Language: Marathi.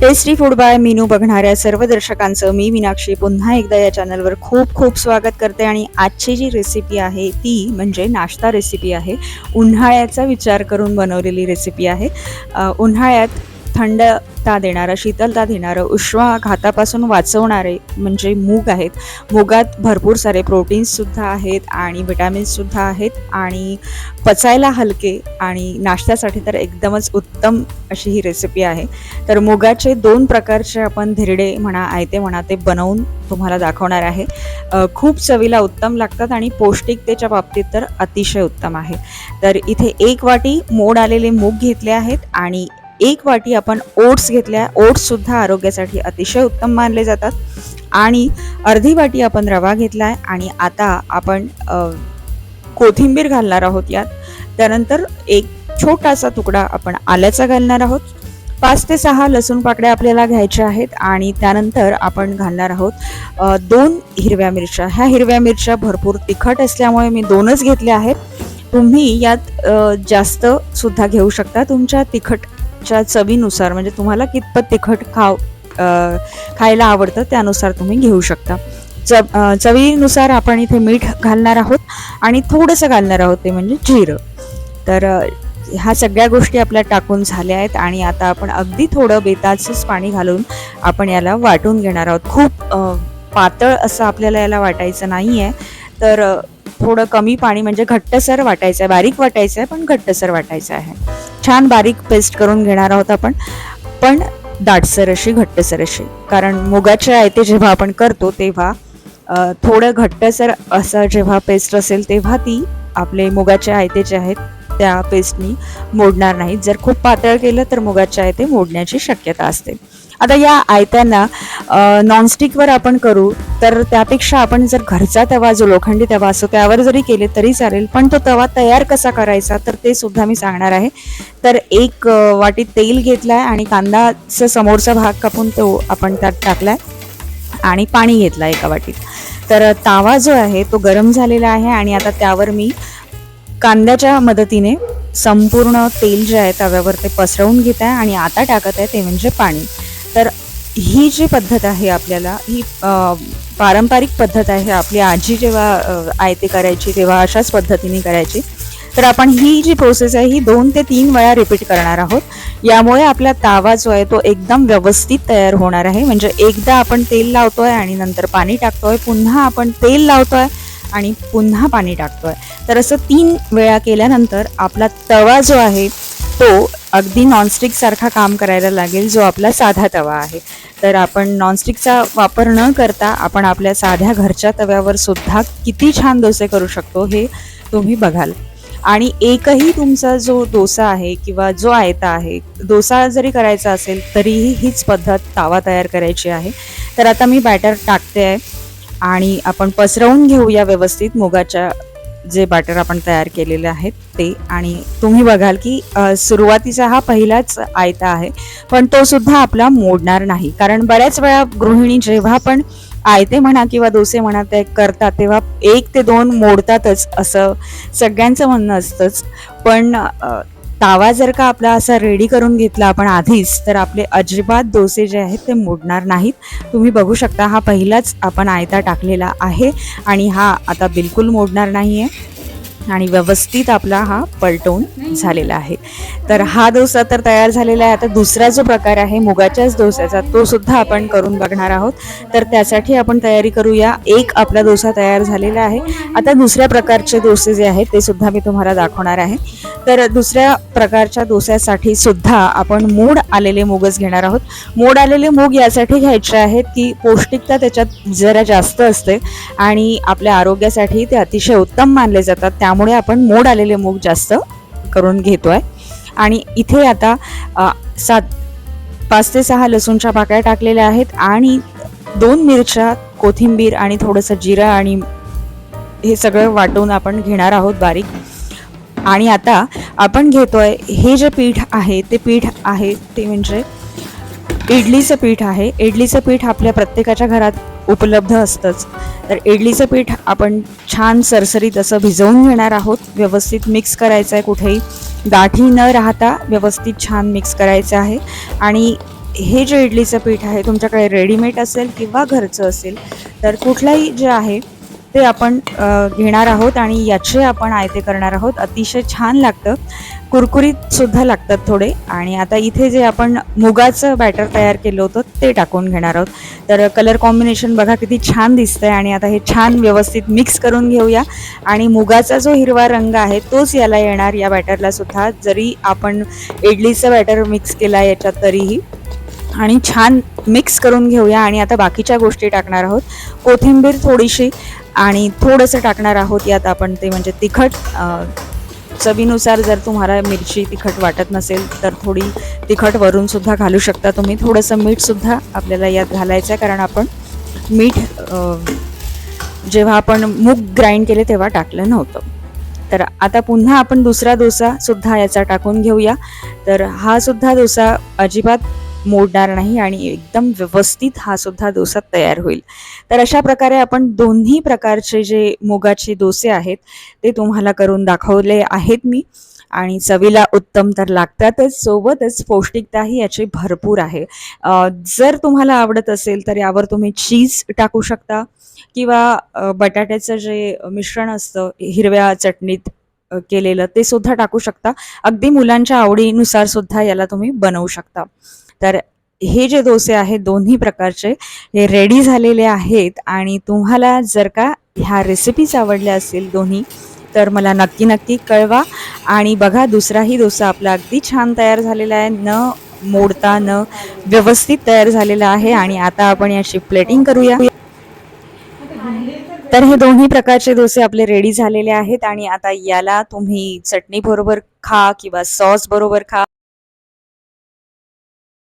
टेस्टी फूड बाय मीनू बघणाऱ्या सर्व दर्शकांचं मी मीनाक्षी पुन्हा एकदा या चॅनलवर खूप खूप स्वागत करते आणि आजची जी रेसिपी आहे ती म्हणजे नाश्ता रेसिपी आहे. उन्हाळ्याचा विचार करून बनवलेली रेसिपी आहे. उन्हाळ्यात थंडता देणारं शीतलता देणारं उष्माघातापासून वाचवणारे म्हणजे मूग आहेत. मुगात भरपूर सारे प्रोटीन्ससुद्धा आहेत आणि विटॅमिन्ससुद्धा आहेत आणि पचायला हलके आणि नाश्त्यासाठी तर एकदमच उत्तम अशी ही रेसिपी आहे. तर मुगाचे दोन प्रकारचे आपण धिरडे म्हणा आयते म्हणा ते बनवून तुम्हाला दाखवणार आहे. खूप चवीला उत्तम लागतात आणि पौष्टिकतेच्या बाबतीत तर अतिशय उत्तम आहे. तर इथे एक वाटी मोड आलेले मूग घेतले आहेत आणि एक वाटी आपण ओट्स घेतल्या. ओट्ससुद्धा आरोग्यासाठी अतिशय उत्तम मानले जातात. आणि अर्धी वाटी आपण रवा घेतला आहे आणि आता आपण कोथिंबीर घालणार आहोत यात. त्यानंतर एक छोटासा तुकडा आपण आल्याचा घालणार आहोत. पाच ते सहा लसूण पाकड्या आपल्याला घ्यायच्या आहेत आणि त्यानंतर आपण घालणार आहोत दोन हिरव्या मिरच्या. ह्या हिरव्या मिरच्या भरपूर तिखट असल्यामुळे मी दोनच घेतल्या आहेत. तुम्ही यात जास्त सुद्धा घेऊ शकता. तुमच्या तिखट च्या चवीनुसार म्हणजे तुम्हाला कितपत तिखट खाव खायला आवडतं त्यानुसार तुम्ही घेऊ शकता. च चवीनुसार आपण इथे मीठ घालणार आहोत आणि थोडंसं घालणार आहोत ते म्हणजे जिरं. तर ह्या सगळ्या गोष्टी आपल्या टाकून झाल्या आहेत आणि आता आपण अगदी थोडं बेताचंच पाणी घालून आपण याला वाटून घेणार आहोत. खूप पातळ असं आपल्याला याला वाटायचं नाही आहे तर थोडं कमी पाणी म्हणजे घट्टसर वाटायचं आहे बारीक वाटायचं आहे पण घट्टसर वाटायचं आहे. छान बारीक पेस्ट करून घेणार आहोत आपण. पण दाटसर अशी घट्टसर अशी. कारण मुगाचे आयते जेव्हा आपण करतो तेव्हा थोडं घट्टसर असं जेव्हा पेस्ट असेल तेव्हा ती आपले मुगाचे आयते जे आहेत त्या पेस्टनी मोडणार नाहीत. जर खूप पातळ केलं तर मुगाचे आयते मोडण्याची शक्यता असते. आता या आयत्यांना नॉनस्टिकवर आपण करू तर त्यापेक्षा आपण जर घरचा तवा जो लोखंडी तवा असतो त्यावर जरी केले तरी चालेल पण तो तवा तयार कसा करायचा तर ते सुद्धा मी सांगणार आहे. तर एक वाटी तेल घेतला आहे आणि कांदाचा समोरचा भाग कापून तो आपण त्यात टाकला आहे आणि पाणी घेतलं एका वाटीत. तर तावा जो आहे तो गरम झालेला आहे आणि आता त्यावर मी कांद्याच्या मदतीने संपूर्ण तेल जे आहे तव्यावर ते पसरवून घेत आहे आणि आता टाकत आहे ते म्हणजे पाणी. तर ही जी पद्धत आहे आपल्याला ही पारंपरिक पद्धत आहे आपली आजी जेव्हा आयते करायची तेव्हा अशाच पद्धतीने करायची. तर आपण ही जी प्रोसेस आहे ही दोन ते तीन वेळा रिपीट करणार आहोत. यामुळे आपला तावा जो आहे तो एकदम व्यवस्थित तयार होणार आहे. म्हणजे एकदा आपण तेल लावतोय आणि नंतर पाणी टाकतोय पुन्हा आपण तेल लावतोय आणि पुन्हा पाणी टाकतोय. तर असं तीन वेळा केल्यानंतर आपला तवा जो आहे तो अगदी नॉनस्टिक सारखा काम करायला लागेल जो आपला साधा तवा आहे. तर आपण नॉनस्टिकचा वापर न करता आपण आपल्या साध्या घरच्या तव्यावर सुद्धा किती छान डोसे करू शकतो हे तुम्ही बघाल. आणि एकही तुमचा जो डोसा आहे किंवा जो आयता आहे डोसा जरी करायचा असेल तरीही हीच पद्धत तावा तयार करायची आहे. तर आता मी बॅटर टाकते आहे आणि आपण पसरवून घेऊया व्यवस्थित मुगाच्या जे बॅटर आपण तयार केलेले आहेत ते. आणि तुम्ही बघाल की सुरुवातीचा हा पहिलाच आयता आहे पण तो सुद्धा आपला मोडणार नाही. कारण बऱ्याच वेळा गृहिणी जेव्हा पण आयते म्हणा किंवा दोसे म्हणा ते करतात तेव्हा एक ते दोन मोडतातच असं सगळ्यांचं म्हणणं असतंच. पण तावा जर का आपला असा रेडी करून घेतला आपण आधीच तर आपले अजिबात डोसे जे आहेत ते मोडणार नाहीत. तुम्ही बघू शकता हा पहिलाच आपण आयता टाकलेला आहे आणि हा आता बिलकुल मोडणार नाही आहे आणि व्यवस्थित आपला हा पलटवून झालेला आहे. तर हा डोसा तर तयार झालेला आहे. आता दुसरा जो प्रकार आहे मुगाच्याच डोस्याचा तो सुद्धा आपण करून बघणार आहोत. तर त्यासाठी आपण तयारी करूया. एक आपला डोसा तयार झालेला आहे. आता दुसऱ्या प्रकारचे डोसे जे आहेत ते सुद्धा मी तुम्हाला दाखवणार आहे. तर दुसऱ्या प्रकारच्या डोस्यासाठी सुद्धा आपण मोड आलेले मूगच घेणार आहोत. मोड आलेले मूग यासाठी घ्यायचे आहेत की पौष्टिकता त्याच्यात जरा जास्त असते आणि आपल्या आरोग्यासाठी ते अतिशय उत्तम मानले जातात. त्यामुळे आपण मोड आलेले मूग जास्त करून घेतो आहे आणि इथे आता सात पाच ते सहा लसूणच्या पाकळ्या टाकलेल्या आहेत आणि दोन मिरच्या कोथिंबीर आणि थोडंसं जिरं आणि हे सगळं वाटून आपण घेणार आहोत बारीक. आणि आता आपण घेतोय हे जे पीठ आहे ते पीठ आहे ते म्हणजे इडलीचं पीठ आहे. इडलीचं पीठ आपल्या प्रत्येकाच्या घरात उपलब्ध असतंच. तर इडलीचं पीठ आपण छान सरसरीत असं भिजवून घेणार आहोत. व्यवस्थित मिक्स करायचं आहे कुठेही. गाठी न राहता व्यवस्थित छान मिक्स करायचं आहे. आणि हे जे इडलीचं पीठ आहे तुमच्याकडे रेडीमेड असेल किंवा घरचं असेल तर कुठलाही जे आहे ते आपण घेणार आहोत आणि याचे आपण आयते करणार आहोत. अतिशय छान लागतं. कुरकुरीत सुद्धा लागतात थोडे. आणि आता इथे जे आपण मुगाचं बॅटर तयार केलं होतं ते टाकून घेणार आहोत. तर कलर कॉम्बिनेशन बघा किती छान दिसतंय आणि आता हे छान व्यवस्थित मिक्स करून घेऊया. आणि मुगाचा जो हिरवा रंग आहे तोच याला येणार. या बॅटरला सुद्धा जरी आपण इडलीचं बॅटर मिक्स केला याच्यात तरीही. आणि छान मिक्स करून घेऊया. आणि आता बाकीच्या गोष्टी टाकणार आहोत. कोथिंबीर थोडीशी. आणि थोडंसं टाकणार आहोत यात आपण ते म्हणजे तिखट. चवीनुसार जर तुम्हाला मिरची तिखट वाटत नसेल तर थोडी तिखट वरूनसुद्धा घालू शकता तुम्ही. थोडंसं मीठसुद्धा आपल्याला यात घालायचं आहे कारण आपण मीठ जेव्हा आपण मूग ग्राइंड केले तेव्हा टाकलं नव्हतं. तर आता पुन्हा आपण दुसरा डोसा सुद्धा याचा टाकून घेऊया. तर हा सुद्धा डोसा अजिबात मोडणार नाही आणि एकदम व्यवस्थित हा सुद्धा डोसा तयार होईल. तर अशा प्रकारे आपण दोन्ही प्रकारचे जे मुगाचे डोसे आहेत ते तुम्हाला करून दाखवले आहेत मी. आणि चवीला उत्तम तर लागतातच सोबतच पौष्टिकताही याची भरपूर आहे. जर तुम्हाला आवडत असेल तर यावर तुम्ही चीज टाकू शकता किंवा बटाट्याचं जे मिश्रण असतं हिरव्या चटणीत केलेलं ते सुद्धा टाकू शकता. अगदी मुलांच्या आवडीनुसार सुद्धा याला तुम्ही बनवू शकता. तर हे जे डोसे आहेत दोन्ही प्रकारचे हे रेडी झालेले आहेत आणि तुम्हाला जर का ह्या रेसिपीज आवडल्या असतील दोन्ही तर मला नक्की नक्की कळवा. आणि बघा दुसराही डोसा आपला अगदी छान तयार झालेला आहे. न मोडता न व्यवस्थित तयार झालेला आहे आणि आता आपण याची प्लेटिंग करूया. तर हे दोन्ही प्रकारचे डोसे आपले रेडी झालेले आहेत आणि आता याला तुम्ही चटणी बरोबर खा किंवा सॉस बरोबर खा.